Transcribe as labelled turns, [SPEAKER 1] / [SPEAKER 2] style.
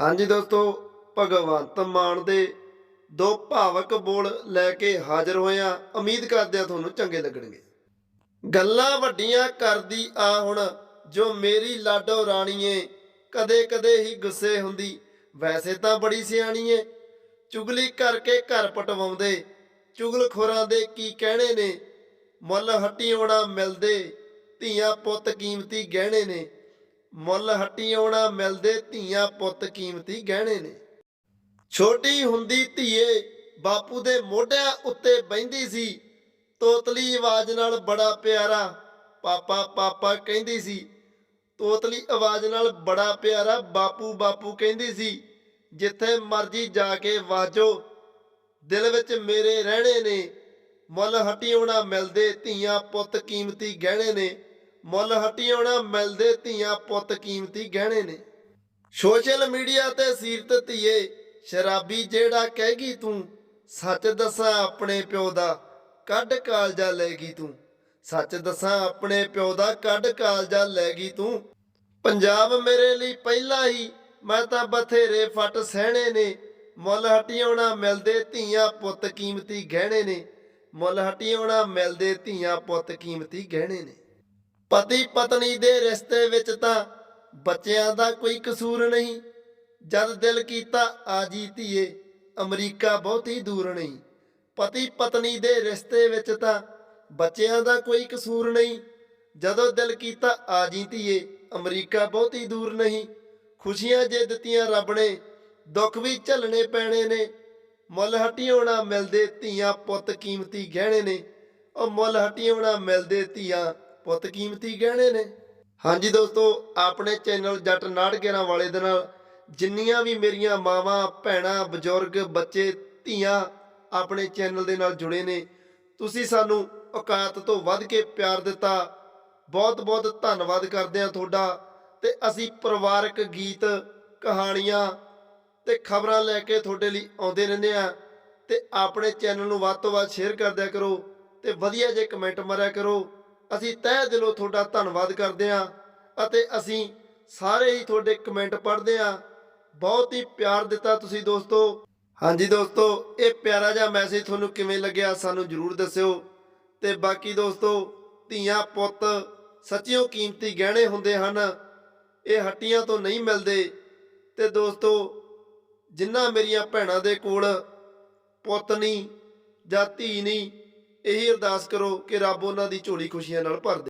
[SPEAKER 1] ਹਾਂਜੀ ਦੋਸਤੋ, ਭਗਵੰਤ ਮਾਨ ਦੇ ਦੋ ਭਾਵਕ ਬੋਲ ਲੈ ਕੇ ਹਾਜ਼ਰ ਹੋਇਆ ਉਮੀਦ ਕਰਦੇ ਆ ਤੁਹਾਨੂੰ ਚੰਗੇ ਲੱਗਣਗੇ। ਗੱਲਾਂ ਵੱਡੀਆਂ ਕਰਦੀ ਆ ਹੁਣ, ਜੋ ਮੇਰੀ ਲਾਡੋ ਰਾਣੀਏ ਕਦੇ ਕਦੇ ਹੀ ਗੁੱਸੇ ਹੁੰਦੀ। ਵੈਸੇ ਤਾਂ ਬੜੀ ਸਿਆਣੀ ਏ। ਚੁਗਲੀ ਕਰਕੇ ਘਰ ਪਟਵਾਉਂਦੇ। ਚੁਗਲਖੋਰਾਂ ਦੇ ਕੀ ਕਹਿਣੇ ਨੇ? ਮੁੱਲ ਹੱਟੀ ਆਉਣਾ ਮਿਲਦੇ। ਧੀਆਂ ਪੁੱਤ ਕੀਮਤੀ ਗਹਿਣੇ ਨੇ। ਮੁੱਲ ਹੱਟੀ ਆਉਣਾ ਮਿਲਦੇ ਧੀਆਂ ਪੁੱਤ ਕੀਮਤੀ ਗਹਿਣੇ ਨੇ। ਛੋਟੀ ਹੁੰਦੀ ਧੀਏ, ਬਾਪੂ ਦੇ ਮੋਢਿਆਂ ਉੱਤੇ ਬੈੰਦੀ ਸੀ, ਤੋਤਲੀ ਆਵਾਜ਼ ਨਾਲ ਬੜਾ ਪਿਆਰਾ, ਪਾਪਾ ਪਾਪਾ ਕਹਿੰਦੀ ਸੀ। ਤੋਤਲੀ ਆਵਾਜ਼ ਨਾਲ ਬੜਾ ਪਿਆਰਾ ਬਾਪੂ ਬਾਪੂ ਕਹਿੰਦੀ ਸੀ, ਜਿੱਥੇ ਮਰਜ਼ੀ ਜਾ ਕੇ ਵਾਜੋ, ਦਿਲ ਵਿੱਚ ਮੇਰੇ ਰਹਿਣੇ ਨੇ। ਮੁੱਲ ਹਟਿਆਉਣਾ ਮਿਲਦੇ ਧੀਆਂ ਪੁੱਤ ਕੀਮਤੀ ਗਹਿਣੇ ਨੇ। ਮੁੱਲ ਹਟਿਆਉਣਾ ਮਿਲਦੇ ਧੀਆਂ ਪੁੱਤ ਕੀਮਤੀ ਗਹਿਣੇ ਨੇ। ਸੋਸ਼ਲ ਮੀਡੀਆ ਤੇ ਸੀਰਤ ਧੀਏ, ਸ਼ਰਾਬੀ ਜਿਹੜਾ ਕਹਿਗੀ ਤੂੰ, ਸੱਚ ਦੱਸਾਂ ਆਪਣੇ ਪਿਓ ਦਾ ਕੱਢ ਕਾਲਜਾ ਲੈ ਗਈ ਤੂੰ। ਸੱਚ ਦੱਸਾਂ ਆਪਣੇ ਪਿਓ ਦਾ ਕੱਢ ਕਾਲਜਾ ਲੈ ਗਈ ਤੂੰ। ਪੰਜਾਬ ਮੇਰੇ ਲਈ ਪਹਿਲਾਂ ਹੀ, ਮੈਂ ਤਾਂ ਬਥੇਰੇ ਫਟ ਸਹਿਣੇ ਨੇ। ਮੁੱਲ ਹਟਿਆਉਣਾ ਮਿਲਦੇ ਧੀਆਂ ਪੁੱਤ ਕੀਮਤੀ ਗਹਿਣੇ ਨੇ। ਮੁੱਲ ਹਟਿਆਉਣਾ ਮਿਲਦੇ ਧੀਆਂ ਪੁੱਤ ਕੀਮਤੀ ਗਹਿਣੇ ਨੇ। ਪਤੀ ਪਤਨੀ ਦੇ ਰਿਸ਼ਤੇ ਵਿੱਚ ਤਾਂ ਬੱਚਿਆਂ ਦਾ ਕੋਈ ਕਸੂਰ ਨਹੀਂ। ਜਦ ਦਿਲ ਕੀਤਾ ਆ ਜੀ ਧੀਏ, ਅਮਰੀਕਾ ਬਹੁਤੀ ਦੂਰ ਨਹੀਂ। ਪਤੀ ਪਤਨੀ ਦੇ ਰਿਸ਼ਤੇ ਵਿੱਚ ਤਾਂ ਬੱਚਿਆਂ ਦਾ ਕੋਈ ਕਸੂਰ ਨਹੀਂ। ਜਦੋਂ ਦਿਲ ਕੀਤਾ ਆ ਧੀਏ, ਅਮਰੀਕਾ ਬਹੁਤੀ ਦੂਰ ਨਹੀਂ। ਖੁਸ਼ੀਆਂ ਜੇ ਦਿੱਤੀਆਂ ਰੱਬ ਨੇ, ਦੁੱਖ ਵੀ ਝੱਲਣੇ ਪੈਣੇ ਨੇ। ਮੁੱਲ ਹਟਿਆਉਣਾ ਮਿਲਦੇ ਧੀਆਂ ਪੁੱਤ ਕੀਮਤੀ ਗਹਿਣੇ ਨੇ। ਉਹ ਮੁੱਲ ਹਟਿਆਉਣਾ ਮਿਲਦੇ ਧੀਆਂ ਪੁੱਤ ਕੀਮਤੀ ਗਹਿਣੇ ਨੇ। ਹਾਂਜੀ ਦੋਸਤੋ, ਆਪਣੇ ਚੈਨਲ ਜੱਟ ਨਾੜ ਨਾੜਗੇਰਾਂ ਵਾਲੇ ਦੇ ਨਾਲ ਜਿੰਨੀਆਂ ਵੀ ਮੇਰੀਆਂ ਮਾਵਾਂ, ਭੈਣਾਂ, ਬਜ਼ੁਰਗ, ਬੱਚੇ, ਧੀਆਂ ਆਪਣੇ ਚੈਨਲ ਦੇ ਨਾਲ ਜੁੜੇ ਨੇ, ਤੁਸੀਂ ਸਾਨੂੰ ਔਕਾਤ ਤੋਂ ਵੱਧ ਕੇ ਪਿਆਰ ਦਿੱਤਾ। ਬਹੁਤ ਬਹੁਤ ਧੰਨਵਾਦ ਕਰਦੇ ਹਾਂ ਤੁਹਾਡਾ ਤੇ ਅਸੀਂ ਪਰਿਵਾਰਕ ਗੀਤ, ਕਹਾਣੀਆਂ ਤੇ ਖਬਰਾਂ ਲੈ ਕੇ ਤੁਹਾਡੇ ਲਈ ਆਉਂਦੇ ਰਹਿੰਦੇ ਆ ਤੇ ਆਪਣੇ ਚੈਨਲ ਨੂੰ ਵੱਧ ਤੋਂ ਵੱਧ ਸ਼ੇਅਰ ਕਰਦਿਆ ਕਰੋ ਤੇ ਵਧੀਆ ਜੇ ਕਮੈਂਟ ਮਾਰਿਆ ਕਰੋ। ਅਸੀਂ ਤਹਿ ਦਿਲੋਂ ਤੁਹਾਡਾ ਧੰਨਵਾਦ ਕਰਦੇ ਹਾਂ ਅਤੇ ਅਸੀਂ ਸਾਰੇ ਹੀ ਤੁਹਾਡੇ ਕਮੈਂਟ ਪੜ੍ਹਦੇ ਹਾਂ। ਬਹੁਤ ਹੀ ਪਿਆਰ ਦਿੱਤਾ ਤੁਸੀਂ ਦੋਸਤੋ। ਹਾਂਜੀ ਦੋਸਤੋ, ਇਹ ਪਿਆਰਾ ਜਿਹਾ ਮੈਸੇਜ ਤੁਹਾਨੂੰ ਕਿਵੇਂ ਲੱਗਿਆ ਸਾਨੂੰ ਜਰੂਰ ਦੱਸਿਓ। ਤੇ ਬਾਕੀ ਦੋਸਤੋ, ਧੀਆਂ ਪੁੱਤ ਸੱਚਿਓ ਕੀਮਤੀ ਗਹਿਣੇ ਹੁੰਦੇ ਹਨ। ਇਹ ਹੱਟੀਆਂ ਤੋਂ ਨਹੀਂ ਮਿਲਦੇ। ਤੇ ਦੋਸਤੋ ਜਿਨ੍ਹਾਂ ਮੇਰੀਆਂ ਭੈਣਾਂ ਦੇ ਕੋਲ ਪੁੱਤ ਨਹੀਂ ਜਾਂ ਧੀ ਨਹੀਂ ਇਹੀ ਅਰਦਾਸ ਕਰੋ ਕਿ ਰੱਬ ਉਹਨਾਂ ਦੀ ਝੋਲੀ ਖੁਸ਼ੀਆਂ ਨਾਲ ਭਰ ਦੇ।